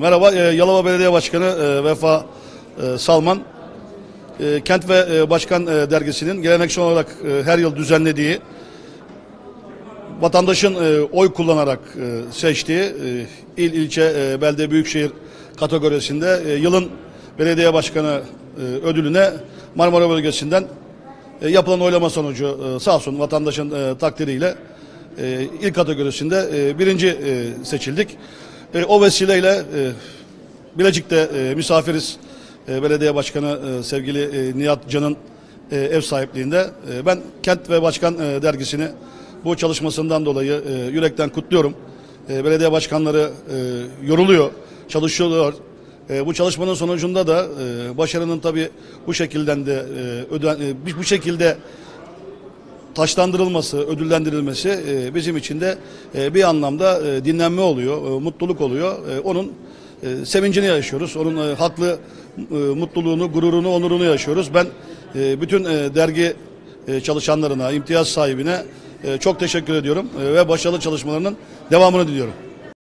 Merhaba, e, Yalova Belediye Başkanı e, Vefa e, Salman. E, Kent ve e, Başkan e, Dergisi'nin geleneksel olarak e, her yıl düzenlediği vatandaşın e, oy kullanarak e, seçtiği e, il, ilçe, e, belde, büyükşehir kategorisinde e, yılın belediye başkanı e, ödülüne Marmara bölgesinden e, yapılan oylama sonucu e, sağ olsun vatandaşın e, takdiriyle e, il kategorisinde e, birinci e, seçildik. E, o vesileyle e, Bilecik'te e, misafiriz. E, belediye başkanı e, sevgili e, Nihat Can'ın e, ev sahipliğinde. E, ben Kent ve Başkan e, dergisini bu çalışmasından dolayı e, yürekten kutluyorum. E, belediye başkanları e, yoruluyor, çalışıyorlar. E, bu çalışmanın sonucunda da e, başarının tabii bu şekilden de e, öden, e, bu şekilde taşlandırılması, ödüllendirilmesi e, bizim için de e, bir anlamda e, dinlenme oluyor, e, mutluluk oluyor. E, onun e, sevincini yaşıyoruz. Onun e, haklı e, mutluluğunu, gururunu, onurunu yaşıyoruz. Ben e, bütün e, dergi e, çalışanlarına, imtiyaz sahibine e, çok teşekkür ediyorum e, ve başarılı çalışmalarının devamını diliyorum.